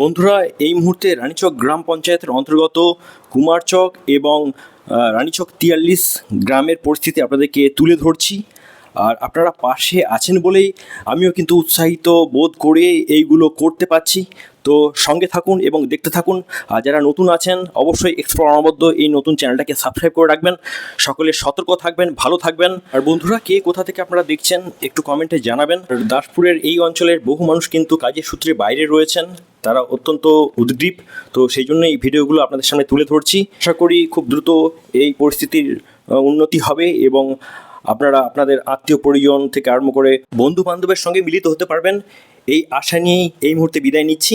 বন্ধুরা, এই মুহূর্তে রানীচক গ্রাম পঞ্চায়েতের অন্তর্গত কুমারচক এবং রানীচক তিয়াল্লিশ গ্রামের পরিস্থিতি আপনাদেরকে তুলে ধরছি। আর আপনারা পাশে আছেন বলেই আমিও কিন্তু উৎসাহিত বোধ করে এইগুলো করতে পারছি। তো সঙ্গে থাকুন এবং দেখতে থাকুন। আর যারা নতুন আছেন, অবশ্যই এক্সপ্লোর অনবদ্য এই নতুন চ্যানেলটাকে সাবস্ক্রাইব করে রাখবেন। সকলে সতর্ক থাকবেন, ভালো থাকবেন। আর বন্ধুরা, কে কোথা থেকে আপনারা দেখছেন, একটু কমেন্টে জানাবেন। দাসপুরের এই অঞ্চলের বহু মানুষ কিন্তু কাজের সূত্রে বাইরে রয়েছেন। তারা অত্যন্ত উদ্গ্রীব। তো সেই জন্য এই ভিডিওগুলো আপনাদের সামনে তুলে ধরছি। আশা করি খুব দ্রুত এই পরিস্থিতির উন্নতি হবে এবং আপনারা আপনাদের আত্মীয় পরিজন থেকে আরম্ভ করে বন্ধু বান্ধবের সঙ্গে মিলিত হতে পারবেন। এই আশা নিয়েই এই মুহূর্তে বিদায় নিচ্ছি।